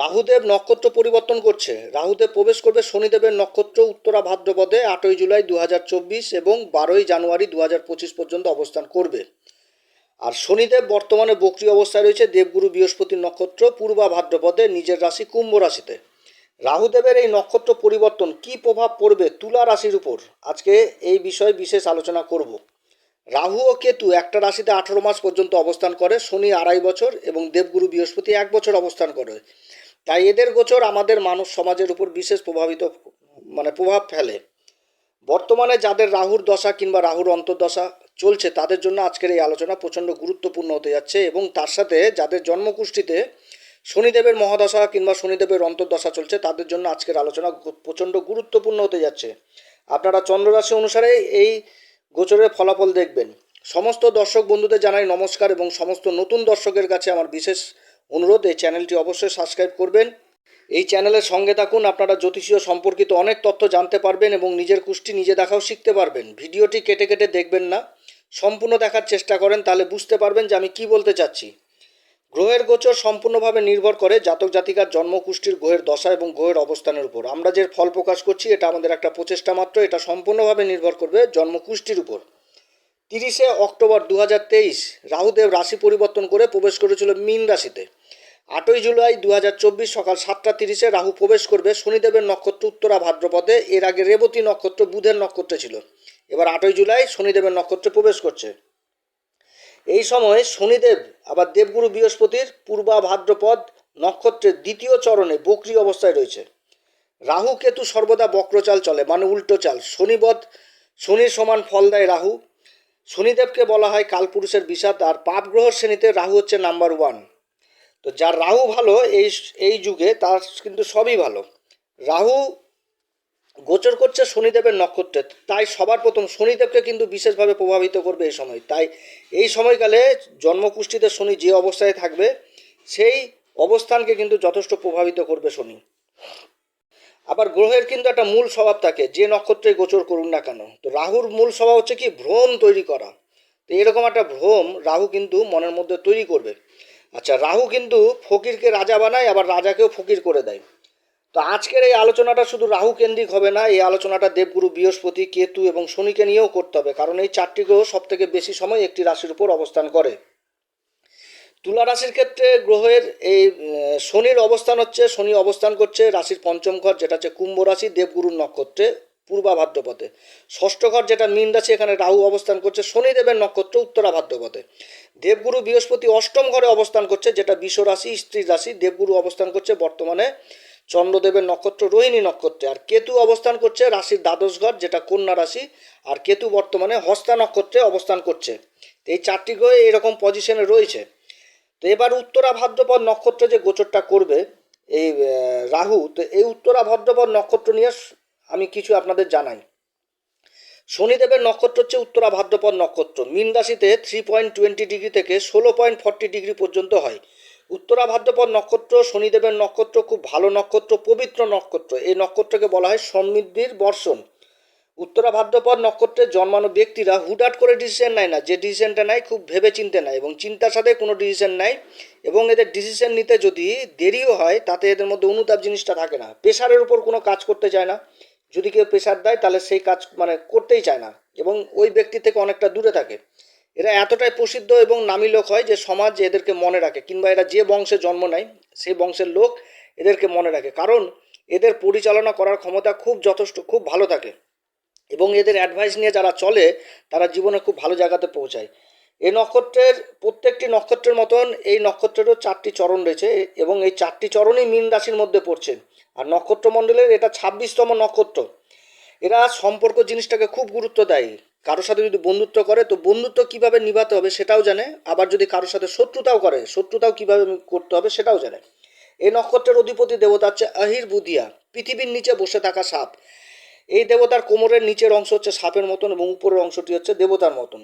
রাহুদেব নক্ষত্র পরিবর্তন করছে। রাহুদেব প্রবেশ করবে শনিদেবের নক্ষত্র উত্তরা ভাদ্রপদে আটই জুলাই দু হাজার চব্বিশ এবং বারোই জানুয়ারি দু হাজার পঁচিশ পর্যন্ত অবস্থান করবে। আর শনিদেব বর্তমানে বক্রি অবস্থায় রয়েছে, দেবগুরু বৃহস্পতির নক্ষত্র পূর্বা ভাদ্রপদে নিজের রাশি কুম্ভ রাশিতে। রাহুদেবের এই নক্ষত্র পরিবর্তন কি প্রভাব পড়বে তুলা রাশির উপর? আজকে এই বিষয়ে বিশেষ আলোচনা করব। রাহু ও কেতু একটা রাশিতে আঠারো মাস পর্যন্ত অবস্থান করে, শনি আড়াই বছর এবং দেবগুরু বৃহস্পতি এক বছর অবস্থান করে। তাই এদের গোচর আমাদের মানব সমাজের উপর বিশেষ প্রভাবিত মানে প্রভাব ফেলে। বর্তমানে যাদের রাহুর দশা কিংবা রাহুর অন্তর্দশা চলছে, তাদের জন্য আজকের এই আলোচনা প্রচণ্ড গুরুত্বপূর্ণ হতে যাচ্ছে এবং তার সাথে যাদের জন্মকুষ্ঠিতে শনিদেবের মহাদশা কিংবা শনিদেবের অন্তর্দশা চলছে, তাদের জন্য আজকের আলোচনা প্রচণ্ড গুরুত্বপূর্ণ হতে যাচ্ছে। আপনারা চন্দ্ররাশি অনুসারে এই গোচরের ফলাফল দেখবেন। সমস্ত দর্শক বন্ধুদের জানাই নমস্কার এবং সমস্ত নতুন দর্শকের কাছে আমার বিশেষ অনুরোধ, এই চ্যানেলটি অবশ্যই সাবস্ক্রাইব করবেন। এই চ্যানেলের সঙ্গে থাকুন, আপনারা জ্যোতিষীয় সম্পর্কিত অনেক তথ্য জানতে পারবেন এবং নিজের কুষ্টি নিজে দেখাও শিখতে পারবেন। ভিডিওটি কেটে কেটে দেখবেন না, সম্পূর্ণ দেখার চেষ্টা করেন, তাহলে বুঝতে পারবেন যে আমি কি বলতে চাচ্ছি। গ্রহের গোচর সম্পূর্ণভাবে নির্ভর করে জাতক জাতিকার জন্মকুষ্ঠির গ্রহের দশা এবং গ্রহের অবস্থানের উপর। আমরা যে ফল প্রকাশ করছি, এটা আমাদের একটা প্রচেষ্টা মাত্র, এটা সম্পূর্ণভাবে নির্ভর করবে জন্মকুষ্ঠির উপর। তিরিশে অক্টোবর দু হাজার তেইশ, রাহুদেব রাশি পরিবর্তন করে প্রবেশ করেছিল মীন রাশিতে। আটই জুলাই দু হাজার চব্বিশ সকাল সাতটা তিরিশে রাহু প্রবেশ করবে শনিদেবের নক্ষত্র উত্তরা ভাদ্রপদে। এর আগে রেবতী নক্ষত্র, বুধের নক্ষত্রে ছিল। এবার আটই জুলাই শনিদেবের নক্ষত্রে প্রবেশ করছে। এই সময় শনিদেব, আবার দেবগুরু বৃহস্পতির পূর্বা ভাদ্রপদ নক্ষত্রের দ্বিতীয় চরণে বক্রি অবস্থায় রয়েছে। রাহু কেতু সর্বদা বক্রচাল চলে মানে উল্টো চাল। শনিবধ শনির সমান ফল দেয় রাহু। শনিদেবকে বলা হয় কালপুরুষের বিষাদ, আর পাপ গ্রহ শ্রেণীতে রাহু হচ্ছে নাম্বার ওয়ান। তো যার রাহু ভালো, এই এই যুগে তার কিন্তু সবই ভালো। রাহু গোচর করছে শনিদেবের নক্ষত্রে, তাই সবার প্রথম শনিদেবকে কিন্তু বিশেষভাবে প্রভাবিত করবে এই সময়। তাই এই সময়কালে জন্মকুষ্ঠিতে শনি যে অবস্থায় থাকবে, সেই অবস্থানকে কিন্তু যথেষ্ট প্রভাবিত করবে শনি। আবার গ্রহের কিন্তু একটা মূল স্বভাব থাকে, যে নক্ষত্রে গোচর করুন না কেন। তো রাহুর মূল স্বভাব হচ্ছে কি, ভ্রম তৈরি করা। তো এরকম একটা ভ্রম রাহু কিন্তু মনের মধ্যে তৈরি করবে। আচ্ছা রাহু কিন্তু ফকিরকে রাজা বানায়, আবার রাজাকেও ফকির করে দেয়। তো আজকের এই আলোচনাটা শুধু রাহু কেন্দ্রিক হবে না, এই আলোচনাটা দেবগুরু, বৃহস্পতি, কেতু এবং শনিকে নিয়েও করতে হবে, কারণ এই চারটি গ্রহ সব থেকে বেশি সময় একটি রাশির উপর অবস্থান করে। তুলা রাশির ক্ষেত্রে গ্রহের এই শনির অবস্থান হচ্ছে, শনি অবস্থান করছে, রাশির পঞ্চম ঘর, যেটা হচ্ছে কুম্ভ রাশি, দেবগুরুর নক্ষত্রে। পূর্বা ভাদ্রপথে ষষ্ঠ ঘর যেটা মীন রাশি, এখানে রাহু অবস্থান করছে, শনিদেবের নক্ষত্র উত্তরা ভাদ্রপথে দেবগুরু বৃহস্পতি অষ্টম ঘরে অবস্থান করছে, যেটা বিষ রাশি, স্ত্রী রাশি, দেবগুরু অবস্থান করছে বর্তমানে চন্দ্রদেবের নক্ষত্র, রোহিণী নক্ষত্রে। আর কেতু অবস্থান করছে রাশির দ্বাদশ ঘর, যেটা কন্যা রাশি, আর কেতু বর্তমানে হস্তা নক্ষত্রে অবস্থান করছে। এই চারটি গ্রহ এরকম পজিশনে রয়েছে। তো এবার উত্তরা ভাদ্রপদ নক্ষত্র যে গোচরটা করবে, এই রাহু, তো এই উত্তরা ভাদ্রপদ নক্ষত্র নিয়ে আমি কিছু আপনাদের জানাই। শনিদেবের নক্ষত্র হচ্ছে উত্তরা ভাদ্রপদ নক্ষত্র। মীন রাশিতে থ্রি পয়েন্ট টোয়েন্টি ডিগ্রি থেকে ষোলো পয়েন্ট ফর্টি ডিগ্রি পর্যন্ত হয়। উত্তরা ভাদ্রপদ নক্ষত্র, শনিদেবের নক্ষত্র খুব ভালো নক্ষত্র, পবিত্র নক্ষত্র। এই নক্ষত্রকে বলা হয় সমৃদ্ধির বর্ষণ। উত্তরা ভাদ্রপদ নক্ষত্রে জন্মানো ব্যক্তিরা হুটহাট করে ডিসিশন নেয় না। যে ডিসিশনটা নেয় খুব ভেবে চিনতে নেয় এবং চিন্তার সাথে কোনো ডিসিশন নেয় এবং এদের ডিসিশন নিতে যদি দেরিও হয়, তাতে এদের মধ্যে অনুতাপ জিনিসটা থাকে না। প্রেশারের উপর কোনো কাজ করতে চায় না। যদি কেউ প্রেশার দেয়, তাহলে সেই কাজ মানে করতেই চায় না এবং ওই ব্যক্তি থেকে অনেকটা দূরে থাকে। এরা এতটাই প্রসিদ্ধ এবং নামী লোক হয় যে সমাজ এদেরকে মনে রাখে কিংবা এরা যে বংশে জন্ম নেয়, সেই বংশের লোক এদেরকে মনে রাখে। কারণ এদের পরিচালনা করার ক্ষমতা খুব যথেষ্ট, খুব ভালো থাকে এবং এদের অ্যাডভাইস নিয়ে যারা চলে, তারা জীবনে খুব ভালো জায়গাতে পৌঁছায়। এই নক্ষত্রের, প্রত্যেকটি নক্ষত্রের মতন এই নক্ষত্রেরও চারটি চরণ রয়েছে এবং এই চারটি চরণই মীন রাশির মধ্যে পড়ছে। আর নক্ষত্রমণ্ডলের এটা ছাব্বিশতম নক্ষত্র। এরা সম্পর্ক জিনিসটাকে খুব গুরুত্ব দেয়। কারোর সাথে যদি বন্ধুত্ব করে, তো বন্ধুত্ব কীভাবে নিভাতে হবে সেটাও জানে। আবার যদি কারোর সাথে শত্রুতাও করে, শত্রুতাও কীভাবে করতে হবে সেটাও জানে। এই নক্ষত্রের অধিপতি দেবতা হচ্ছে আহির বুধিয়া পৃথিবীর নিচে বসে থাকা সাপ। এই দেবতার কোমরের নিচের অংশ হচ্ছে সাপের মতন এবং উপরের অংশটি হচ্ছে দেবতার মতন।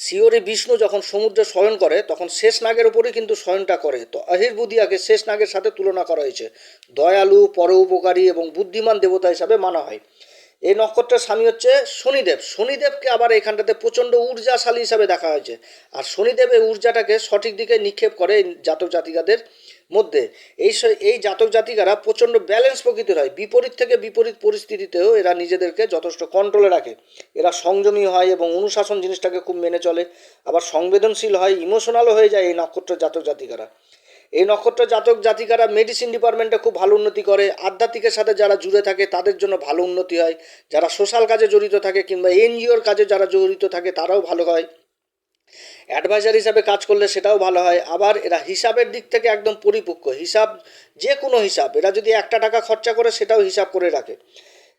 শিওরে বিষ্ণু যখন সমুদ্রে শয়ন করে, তখন শেষ নাগের উপরেই কিন্তু শয়নটা করে। তো আহিরবুদিয়াকে শেষ নাগের সাথে তুলনা করা হয়েছে। দয়ালু পরোপকারী এবং বুদ্ধিমান দেবতা হিসাবে মানা হয়। এই নক্ষত্রের স্বামী হচ্ছে শনিদেব। শনিদেবকে আবার এখানটাতে প্রচণ্ড ঊর্জাশালী হিসাবে দেখা হয়েছে। আর শনিদেব এই ঊর্জাটাকে সঠিক দিকে নিক্ষেপ করে জাতক জাতিকাদের মধ্যে। এই এই জাতক জাতিকারা প্রচণ্ড ব্যালেন্স প্রকৃতির হয়। বিপরীত থেকে বিপরীত পরিস্থিতিতেও এরা নিজেদেরকে যথেষ্ট কন্ট্রোলে রাখে। এরা সংযমী হয় এবং অনুশাসন জিনিসটাকে খুব মেনে চলে। আবার সংবেদনশীল হয় ইমোশনালও হয়ে যায় এই নক্ষত্র জাতক জাতিকারা। এই নক্ষত্র জাতক জাতিকারা মেডিসিন ডিপার্টমেন্টে খুব ভালো উন্নতি করে। আধ্যাত্মিকের সাথে যারা জুড়ে থাকে, তাদের জন্য ভালো উন্নতি হয়। যারা সোশ্যাল কাজে জড়িত থাকে কিংবা এনজিওর কাজে যারা জড়িত থাকে, তারাও ভালো হয়। অ্যাডভাইজার হিসাবে কাজ করলে সেটাও ভালো হয়। আবার এরা হিসাবের দিক থেকে একদম পরিপক্ক। হিসাব যে কোনো হিসাব, এরা যদি একটা টাকা খরচা করে সেটাও হিসাব করে রাখে,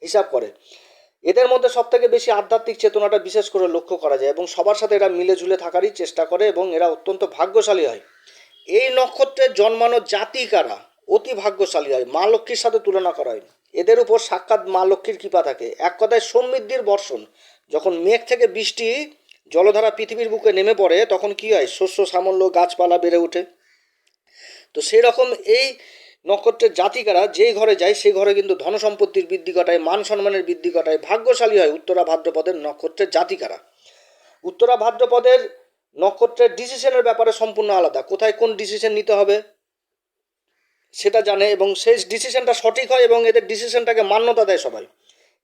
হিসাব করে। এদের মধ্যে সব থেকে বেশি আধ্যাত্মিক চেতনাটা বিশেষ করে লক্ষ্য করা যায় এবং সবার সাথে এরা মিলে ঝুলে থাকারই চেষ্টা করে এবং এরা অত্যন্ত ভাগ্যশালী হয়। এই নক্ষত্রে জন্মানো জাতিকারা অতি ভাগ্যশালী হয়। মা লক্ষ্মীর সাথে তুলনা করা হয় এদের উপর সাক্ষাৎ মা লক্ষ্মীর কৃপা থাকে। এক কথায় সমৃদ্ধির বর্ষণ। যখন মেঘ থেকে বৃষ্টি জলধারা পৃথিবীর বুকে নেমে পড়ে, তখন কি হয়? শস্য, সামল্য, গাছপালা বেড়ে ওঠে। তো সেই রকম এই নক্ষত্রের জাতিকারা যেই ঘরে যায়, সেই ঘরে কিন্তু ধন সম্পত্তির বৃদ্ধি ঘটায়, মান সম্মানের বৃদ্ধি ঘটায়, ভাগ্যশালী হয় উত্তরা ভাদ্রপদের নক্ষত্রের জাতিকারা। উত্তরা ভাদ্রপদের নক্ষত্রের ডিসিশনের ব্যাপারে সম্পূর্ণ আলাদা। কোথায় কোন ডিসিশন নিতে হবে, সেটা জানে এবং সেই ডিসিশনটা সঠিক হয় এবং এদের ডিসিশনটাকে মান্যতা দেয় সবাই।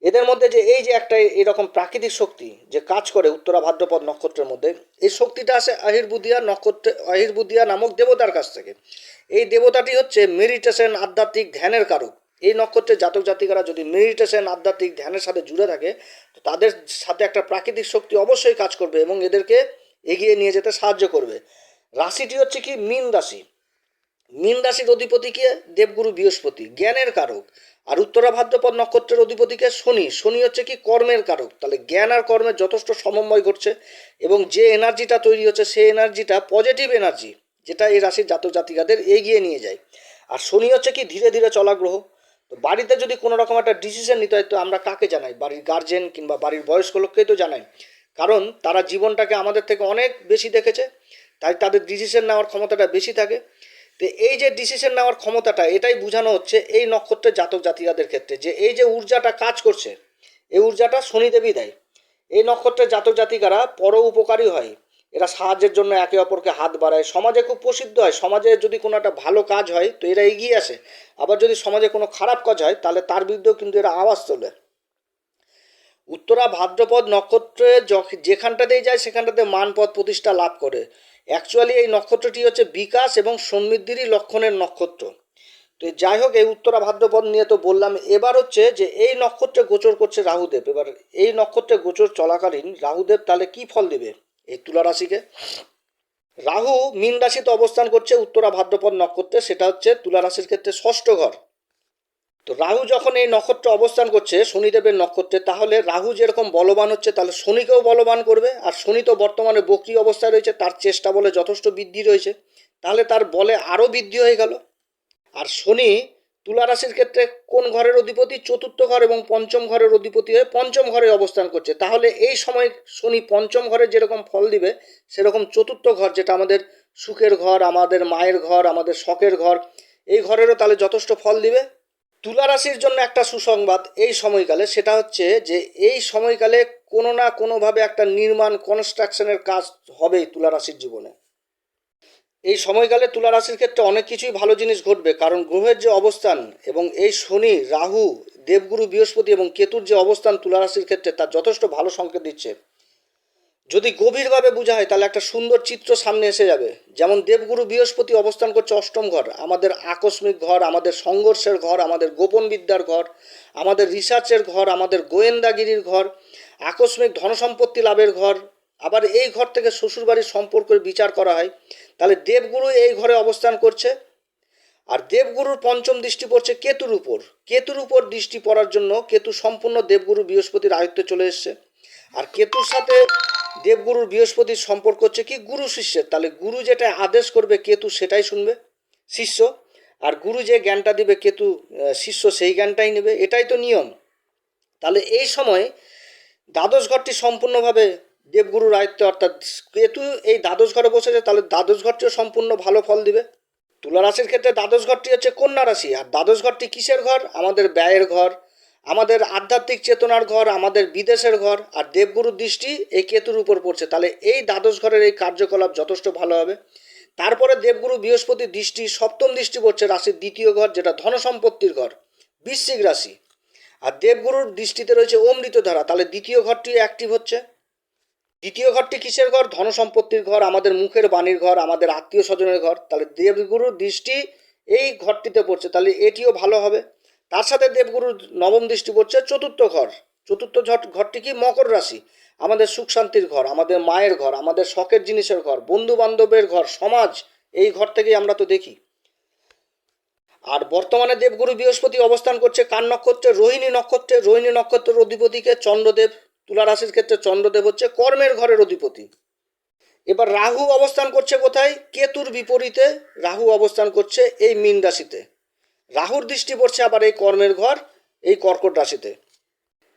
এদের মধ্যে যে এই যে একটা এরকম প্রাকৃতিক শক্তি যে কাজ করে উত্তরা ভাদ্রপদ নক্ষত্রের মধ্যে, এই শক্তিটা আসে আহিরবুদিয়া নক্ষত্রে, আহিরবুদিয়া নামক দেবতার কাছ থেকে। এই দেবতাটি হচ্ছে মেডিটেশন আধ্যাত্মিক ধ্যানের কারক। এই নক্ষত্রের জাতক জাতিকারা যদি মেডিটেশন আধ্যাত্মিক ধ্যানের সাথে জুড়ে থাকে, তো তাদের সাথে একটা প্রাকৃতিক শক্তি অবশ্যই কাজ করবে এবং এদেরকে এগিয়ে নিয়ে যেতে সাহায্য করবে। রাশিটি হচ্ছে কি? মীন রাশি। মীন রাশির অধিপতিকে দেবগুরু বৃহস্পতি, জ্ঞানের কারক। আর উত্তরা ভাদ্রপদ নক্ষত্রের অধিপতিকে শনি। শনি হচ্ছে কি কর্মের কারক। তাহলে জ্ঞান আর কর্মের যথেষ্ট সমন্বয় ঘটছে এবং যে এনার্জিটা তৈরি হচ্ছে সেই এনার্জিটা পজিটিভ এনার্জি যেটা এই রাশির জাতক জাতিকাদের এগিয়ে নিয়ে যায়। আর শনি হচ্ছে কি ধীরে ধীরে চলা গ্রহ। তো বাড়িতে যদি কোনো রকম একটা ডিসিশন নিতে হয়, তো আমরা কাকে জানাই? বাড়ির গার্জেন কিংবা বাড়ির বয়স্ক লোককেই তো জানাই। কারণ তারা জীবনটাকে আমাদের থেকে অনেক বেশি দেখেছে, তাই তাদের ডিসিশন নেওয়ার ক্ষমতাটা বেশি থাকে। তো এই যে ডিসিশন নেওয়ার ক্ষমতাটা, এটাই বোঝানো হচ্ছে এই নক্ষত্রের জাতক জাতিকাদের ক্ষেত্রে যে এই যে ঊর্জাটা কাজ করছে, এই ঊর্জাটা শনিদেবী দেয়। এই নক্ষত্রের জাতক জাতিকারা পর উপকারী হয়। এরা সাহায্যের জন্য একে অপরকে হাত বাড়ায়। সমাজে খুব প্রসিদ্ধ হয়। সমাজে যদি কোনো একটা ভালো কাজ হয়, তো এরা এগিয়ে আসে। আবার যদি সমাজে কোনো খারাপ কাজ হয়, তাহলে তার বিরুদ্ধেও কিন্তু এরা আওয়াজ তোলে। উত্তরা ভাদ্রপদ নক্ষত্রে যখ- যেখানটাতেই যায়, সেখানটাতে মানপদ প্রতিষ্ঠা লাভ করে। অ্যাকচুয়ালি এই নক্ষত্রটি হচ্ছে বিকাশ এবং সমৃদ্ধিরই লক্ষণের নক্ষত্র। তো যাই হোক, এই উত্তরা ভাদ্রপদ নিয়ে তো বললাম। এবার হচ্ছে যে এই নক্ষত্রে গোচর করছে রাহুদেব। এবার এই নক্ষত্রে গোচর চলাকালীন রাহুদেব তাহলে কি ফল দেবে? এই তুলা রাশিকে। রাহু মীন রাশিতে অবস্থান করছে উত্তরা ভাদ্রপদ নক্ষত্রে। সেটা হচ্ছে তুলা রাশির ক্ষেত্রে ষষ্ঠ ঘর। তো রাহু যখন এই নক্ষত্রে অবস্থান করছে, শনিদেবের নক্ষত্রে, তাহলে রাহু যেরকম বলবান হচ্ছে, তাহলে শনিকেও বলবান করবে। আর শনি তো বর্তমানে বক্রি অবস্থায় রয়েছে, তার চেষ্টা বলে যথেষ্ট বৃদ্ধি রয়েছে। তাহলে তার বলে আরও বৃদ্ধি হয়ে গেল। আর শনি তুলা রাশির ক্ষেত্রে কোন ঘরের অধিপতি? চতুর্থ ঘর এবং পঞ্চম ঘরের অধিপতি হয়ে পঞ্চম ঘরে অবস্থান করছে। তাহলে এই সময় শনি পঞ্চম ঘরে যেরকম ফল দিবে, সেরকম চতুর্থ ঘর, যেটা আমাদের সুখের ঘর, আমাদের মায়ের ঘর, আমাদের শখের ঘর, এই ঘরেরও তাহলে যথেষ্ট ফল দিবে। তুলা রাশির জন্য একটা সুসংবাদ এই সময়কালে, সেটা হচ্ছে যে এই সময়কালে কোনো না কোনোভাবে একটা নির্মাণ কনস্ট্রাকশনের কাজ হবেই তুলা রাশির জীবনে। এই সময়কালে তুলা রাশির ক্ষেত্রে অনেক কিছুই ভালো জিনিস ঘটবে, কারণ গ্রহের যে অবস্থান এবং এই শনি, রাহু, দেবগুরু, বৃহস্পতি এবং কেতুর যে অবস্থান তুলা রাশির ক্ষেত্রে, তার যথেষ্ট ভালো সংকেত দিচ্ছে। যদি গভীরভাবে বোঝা হয়, তাহলে একটা সুন্দর চিত্র সামনে এসে যাবে। যেমন দেবগুরু বৃহস্পতি অবস্থান করছে অষ্টম ঘর, আমাদের আকস্মিক ঘর, আমাদের সংঘর্ষের ঘর, আমাদের গোপন বিদ্যার ঘর, আমাদের রিসার্চের ঘর, আমাদের গোয়েন্দাগিরির ঘর, আকস্মিক ধনসম্পত্তি লাভের ঘর, আবার এই ঘর থেকে শ্বশুরবাড়ির সম্পর্কের বিচার করা হয়, তাহলে দেবগুরু এই ঘরে অবস্থান করছে। আর দেবগুরুর পঞ্চম দৃষ্টি পড়ছে কেতুর উপর। কেতুর উপর দৃষ্টি পড়ার জন্য কেতু সম্পূর্ণ দেবগুরু বৃহস্পতির আয়ত্তে চলে এসছে। আর কেতুর সাথে দেবগুরুর বৃহস্পতির সম্পর্ক হচ্ছে কি? গুরু শিষ্যের। তাহলে গুরু যেটা আদেশ করবে কেতু সেটাই শুনবে, শিষ্য। আর গুরু যে জ্ঞানটা দিবে কেতু শিষ্য সেই জ্ঞানটাই নেবে। এটাই তো নিয়ম। তাহলে এই সময় দ্বাদশ ঘরটি সম্পূর্ণভাবে দেবগুরুর আয়ত্তে, অর্থাৎ কেতু এই দ্বাদশ ঘরে বসেছে তাহলে দ্বাদশ ঘরটিও সম্পূর্ণ ভালো ফল দিবে। তুলা রাশির ক্ষেত্রে দ্বাদশ ঘরটি হচ্ছে কন্যা রাশি। আর দ্বাদশ ঘরটি কিসের ঘর? আমাদের ব্যয়ের ঘর। আমাদের আধ্যাত্মিক চেতনার ঘর, আমাদের বিদেশের ঘর আর দেবগুরুর দৃষ্টি এই কেতুর উপর পড়ছে। তাহলে এই দ্বাদশ ঘরের এই কার্যকলাপ যথেষ্ট ভালো হবে। তারপরে দেবগুরু বৃহস্পতি দৃষ্টি, সপ্তম দৃষ্টি পড়ছে রাশির দ্বিতীয় ঘর, যেটা ধন সম্পত্তির ঘর, বৃশ্চিক রাশি। আর দেবগুরুর দৃষ্টিতে রয়েছে অমৃত ধারা তাহলে দ্বিতীয় ঘরটি অ্যাক্টিভ হচ্ছে। দ্বিতীয় ঘরটি কিসের ঘর? ধন সম্পত্তির ঘর, আমাদের মুখের বাণীর ঘর, আমাদের আত্মীয় স্বজনের ঘর। তাহলে দেবগুরুর দৃষ্টি এই ঘরটিতে পড়ছে। তাহলে এটিও ভালো হবে। তার সাথে দেবগুরুর নবম দৃষ্টি পড়ছে চতুর্থ ঘর। চতুর্থ ঘর- ঘরটি কি? মকর রাশি। আমাদের সুখ শান্তির ঘর, আমাদের মায়ের ঘর, আমাদের শখের জিনিসের ঘর বন্ধু বান্ধবের ঘর, সমাজ, এই ঘর থেকেই আমরা তো দেখি। আর বর্তমানে দেবগুরু বৃহস্পতি অবস্থান করছে কার নক্ষত্রে? রোহিণী নক্ষত্রে। রোহিণী নক্ষত্রের অধিপতিকে চন্দ্রদেব, তুলা রাশির ক্ষেত্রে চন্দ্রদেব হচ্ছে কর্মের ঘরের অধিপতি। এবার রাহু অবস্থান করছে কোথায়? কেতুর বিপরীতে রাহু অবস্থান করছে এই মীন রাশিতে। রাহুর দৃষ্টি পড়ছে আবার এই কর্মের ঘর, এই কর্কট রাশিতে।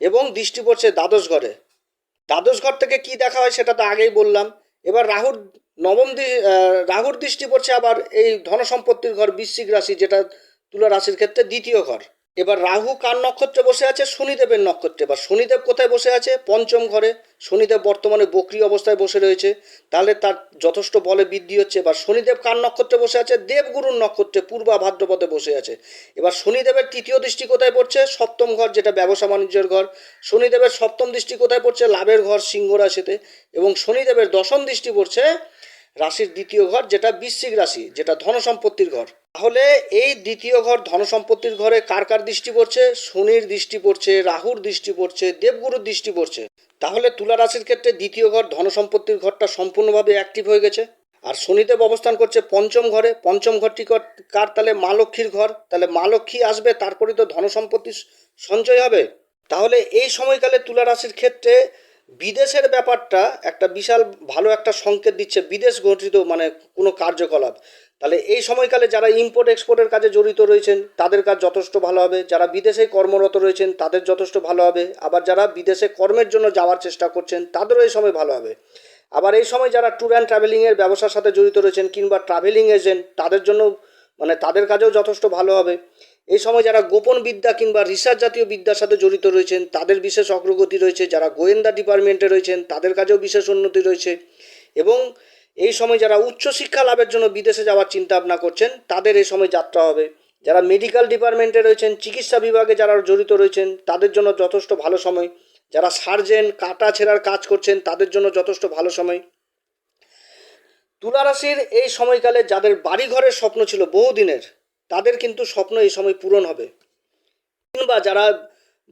এবং দৃষ্টি পড়ছে দ্বাদশ ঘরে। দ্বাদশ ঘর থেকে কি দেখা হয় সেটা তো আগেই বললাম। এবার রাহুর নবম রাহুর দৃষ্টি পড়ছে আবার এই ধনসম্পত্তির ঘর, বৃশ্চিক রাশি, যেটা তুলা রাশির ক্ষেত্রে দ্বিতীয় ঘর। এবার রাহু কার নক্ষত্রে বসে আছে? শনিদেবের নক্ষত্রে। এবার শনিদেব কোথায় বসে আছে? পঞ্চম ঘরে। শনিদেব বর্তমানে বকরি অবস্থায় বসে রয়েছে। তাহলে তার যথেষ্ট বলে বৃদ্ধি হচ্ছে। এবার শনিদেব কার নক্ষত্রে বসে আছে? দেবগুরুর নক্ষত্রে পূর্বা ভাদ্রপদে বসে আছে। এবার শনিদেবের তৃতীয় দৃষ্টি কোথায় পড়ছে? সপ্তম ঘর, যেটা ব্যবসা বাণিজ্যের ঘর। শনিদেবের সপ্তম দৃষ্টি কোথায় পড়ছে? লাভের ঘর, সিংহ রাশিতে। এবং শনিদেবের দশম দৃষ্টি পড়ছে রাশির দ্বিতীয় ঘর, যেটা বৃশ্চিক রাশি, যেটা ধনসম্পত্তির ঘর। তাহলে এই দ্বিতীয় ঘর, ধনসম্পত্তির ঘরে কার কার দৃষ্টি পড়ছে? শনির দৃষ্টি পড়ছে, রাহুর দৃষ্টি পড়ছে, দেবগুরুর দৃষ্টি পড়ছে। তাহলে তুলা রাশির ক্ষেত্রে দ্বিতীয় ঘর, ধনসম্পত্তির ঘরটা সম্পূর্ণভাবে অ্যাক্টিভ হয়ে গেছে। আর শনিদেব অবস্থান করছে পঞ্চম ঘরে। পঞ্চম ঘরটি কর- তাহলে মা লক্ষ্মীর ঘর। তাহলে মা লক্ষ্মী আসবে তারপরে তো ধনসম্পত্তি সঞ্চয় হবে। তাহলে এই সময়কালে তুলা রাশির ক্ষেত্রে বিদেশের ব্যাপারটা একটা বিশাল ভালো একটা সংকেত দিচ্ছে বিদেশ গঠিত মানে কোনো কার্যকলাপ। তাহলে এই সময়কালে যারা ইম্পোর্ট এক্সপোর্টের কাজে জড়িত রয়েছেন, তাদের কাজ যথেষ্ট ভালো হবে। যারা বিদেশে কর্মরত রয়েছেন, তাদের যথেষ্ট ভালো হবে। আবার যারা বিদেশে কর্মের জন্য যাওয়ার চেষ্টা করছেন, তাদেরও এই সময় ভালো হবে। আবার এই সময় যারা ট্যুর অ্যান্ড ট্রাভেলিংয়ের ব্যবসার সাথে জড়িত রয়েছেন কিংবা ট্রাভেলিং এজেন্ট তাদের জন্য মানে তাদের কাজেও যথেষ্ট ভালো হবে। এই সময় যারা গোপন বিদ্যা কিংবা রিসার্চ জাতীয় বিদ্যার সাথে জড়িত রয়েছেন, তাদের বিশেষ অগ্রগতি রয়েছে। যারা গোয়েন্দা ডিপার্টমেন্টে রয়েছেন, তাদের কাজেও বিশেষ উন্নতি রয়েছে। এবং এই সময় যারা উচ্চশিক্ষা লাভের জন্য বিদেশে যাওয়ার চিন্তা ভাবনা করছেন, তাদের এই সময় যাত্রা হবে। যারা মেডিকেল ডিপার্টমেন্টে রয়েছেন, চিকিৎসা বিভাগে যারা জড়িত রয়েছেন, তাদের জন্য যথেষ্ট ভালো সময়। যারা সার্জেন কাটা ছেঁড়ার কাজ করছেন, তাদের জন্য যথেষ্ট ভালো সময়। তুলা রাশির এই সময়কালে যাদের বাড়িঘরের স্বপ্ন ছিল বহুদিনের তাদের কিন্তু স্বপ্ন এই সময় পূরণ হবে। কিংবা যারা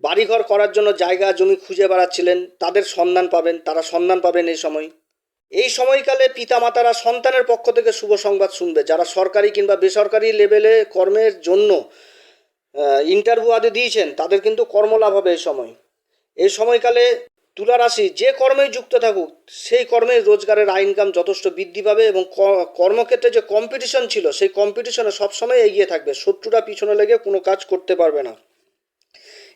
বাড়িঘর করার জন্য জায়গা, জমি খুঁজে বেড়াচ্ছিলেন, তাদের সন্ধান পাবেন, তারা সন্ধান পাবেন এই সময়। এই সময়কালে পিতামাতারা সন্তানের পক্ষ থেকে শুভ সংবাদ শুনবে। যারা সরকারি কিংবা বেসরকারি লেভেলে কর্মের জন্য ইন্টারভিউ আদি দিয়েছেন, তাদের কিন্তু কর্মলাভ হবে এই সময়। এই সময়কালে তুলা রাশি যে কর্মেই যুক্ত থাকুক, সেই কর্মে রোজগারের আয় ইনকাম যথেষ্ট বৃদ্ধি পাবে এবং কর্মক্ষেত্রে যে কম্পিটিশন ছিল, সেই কম্পিটিশনে সবসময় এগিয়ে থাকবে। শত্রুরা পিছনে লেগে কোনো কাজ করতে পারবে না।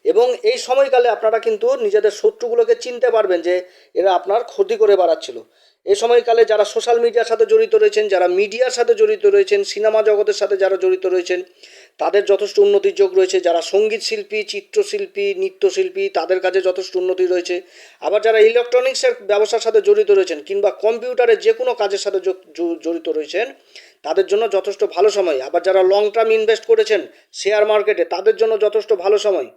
এবং এই সময়কালে আপনারা কিন্তু নিজেদের শত্রুগুলোকে চিনতে পারবেন যে এরা আপনার ক্ষতি করে বেড়াচ্ছিল। এই সময়কালে যারা সোশ্যাল মিডিয়ার সাথে জড়িত রয়েছেন, যারা মিডিয়ার সাথে জড়িত রয়েছেন সিনেমা জগতের সাথে যারা জড়িত রয়েছেন তাদের যথেষ্ট উন্নতির যোগ রয়েছে। যারা সংগীত শিল্পী, চিত্রশিল্পী, নৃত্যশিল্পী, তাদের কাজে যথেষ্ট উন্নতি রয়েছে। আবার যারা ইলেকট্রনিক্সের ব্যবসার সাথে জড়িত রয়েছেন কিংবা কম্পিউটারের যে কোনো কাজের সাথে জড়িত রয়েছেন, তাদের জন্য যথেষ্ট ভালো সময়। আবার যারা লং টার্ম ইনভেস্ট করেছেন শেয়ার মার্কেটে তাদের জন্য যথেষ্ট ভালো সময়।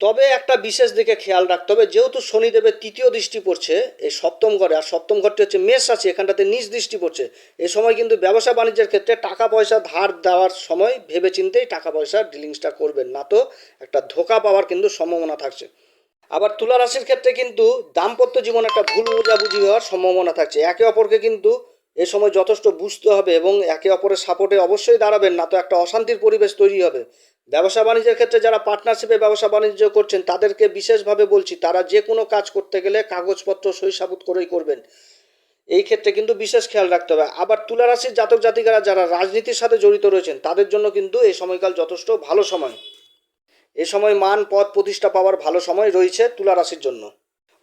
তবে একটা বিশেষ দিকে খেয়াল রাখতে হবে, যেহেতু শনিদেবের তৃতীয় দৃষ্টি পড়ছে এই সপ্তম ঘরে, আর সপ্তম ঘরটি হচ্ছে মেষ আছে এখানটাতে নিজ দৃষ্টি পড়ছে। এ সময় কিন্তু ব্যবসা বাণিজ্যের ক্ষেত্রে টাকা পয়সা ধার দেওয়ার সময় ভেবে চিন্তেই টাকা পয়সার ডিলিংসটা করবেন না তো, একটা ধোকা পাওয়ার কিন্তু সম্ভাবনা থাকছে। আবার তুলা রাশির ক্ষেত্রে কিন্তু দাম্পত্য জীবন একটা ভুল বোঝাবুঝি হওয়ার সম্ভাবনা থাকছে। একে অপরকে কিন্তু এ সময় যথেষ্ট বুঝতে হবে এবং একে অপরের সাপোর্টে অবশ্যই দাঁড়াবেন না তো, একটা অশান্তির পরিবেশ তৈরি হবে। ব্যবসা বাণিজ্যের ক্ষেত্রে যারা পার্টনারশিপে ব্যবসা বাণিজ্য করছেন, তাদেরকে বিশেষভাবে বলছি, তারা যে কোনো কাজ করতে গেলে কাগজপত্র সই সাবুত করেই করবেন। এই ক্ষেত্রে কিন্তু বিশেষ খেয়াল রাখতে হবে। আবার তুলারাশির জাতক জাতিকারা যারা রাজনীতির সাথে জড়িত রয়েছেন, তাদের জন্য কিন্তু এই সময়কাল যথেষ্ট ভালো সময়। এ সময় মান, পদ, প্রতিষ্ঠা পাওয়ার ভালো সময় রয়েছে তুলারাশির জন্য।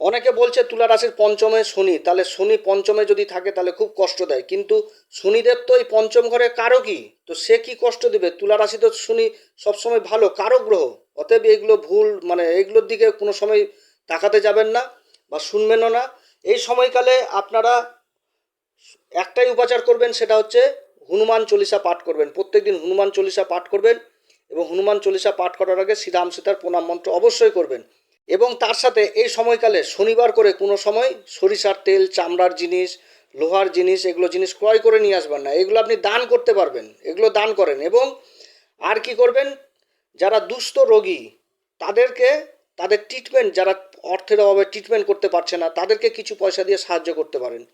অনেকে বলছে তুলা রাশির পঞ্চমে শনি, তাহলে শনি পঞ্চমে যদি থাকে তাহলে খুব কষ্ট দেয়। কিন্তু শনিদেব তো এই পঞ্চম ঘরে কারও কি তো সে কি কষ্ট দেবে? তুলা রাশি তো শনি সবসময় ভালো কারও গ্রহ। অতএব এগুলো ভুল মানে এগুলোর দিকে কোনো সময় তাকাতে যাবেন না বা শুনবেনও না। এই সময়কালে আপনারা একটাই উপাচার করবেন, সেটা হচ্ছে হনুমান চল্লিশা পাঠ করবেন। প্রত্যেকদিন হনুমান চল্লিশা পাঠ করবেন এবং হনুমান চল্লিশা পাঠ করার আগে শ্রীরাম সীতার প্রণাম মন্ত্র অবশ্যই করবেন। এবং তার সাথে এই সময়কালে শনিবার করে কোনো সময় সরিষার তেল, চামড়ার জিনিস, লোহার জিনিস, এগুলো জিনিস ক্রয় করে নিয়ে আসবেন না। এগুলো আপনি দান করতে পারবেন। এগুলো দান করেন এবং আর কি করবেন? যারা দুস্থ রোগী, তাদেরকে তাদের ট্রিটমেন্ট যারা অর্থের অভাবে ট্রিটমেন্ট করতে পারছে না, তাদেরকে কিছু পয়সা দিয়ে সাহায্য করতে পারেন।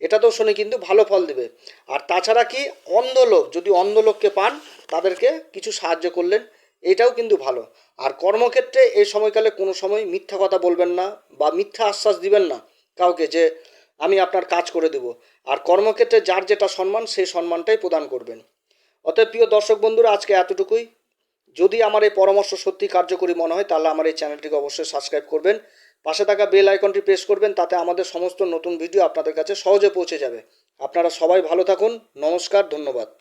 এটাতেও শনি কিন্তু ভালো ফল দেবে। আর তাছাড়া কি অন্ধ লোক, যদি অন্ধ লোককে পান, তাদেরকে কিছু সাহায্য করলেন। এটাও কিন্তু ভালো। আর কর্মক্ষেত্রে এই সময়কালে কোনো সময় মিথ্যা কথা বলবেন না বা মিথ্যা আশ্বাস দিবেন না কাউকে যে আমি আপনার কাজ করে দেব। আর কর্মক্ষেত্রে যার যেটা সম্মান, সেই সম্মানটাই প্রদান করবেন। অতএব প্রিয় দর্শক বন্ধুরা, আজকে এতটুকুই। যদি আমার এই পরামর্শ সত্যি কার্যকরী মনে হয়, তাহলে আমার এই চ্যানেলটিকে অবশ্যই সাবস্ক্রাইব করবেন। পাশে থাকা বেল আইকনটি প্রেস করবেন, তাতে আমাদের সমস্ত নতুন ভিডিও আপনাদের কাছে সহজে পৌঁছে যাবে। আপনারা সবাই ভালো থাকুন। নমস্কার, ধন্যবাদ।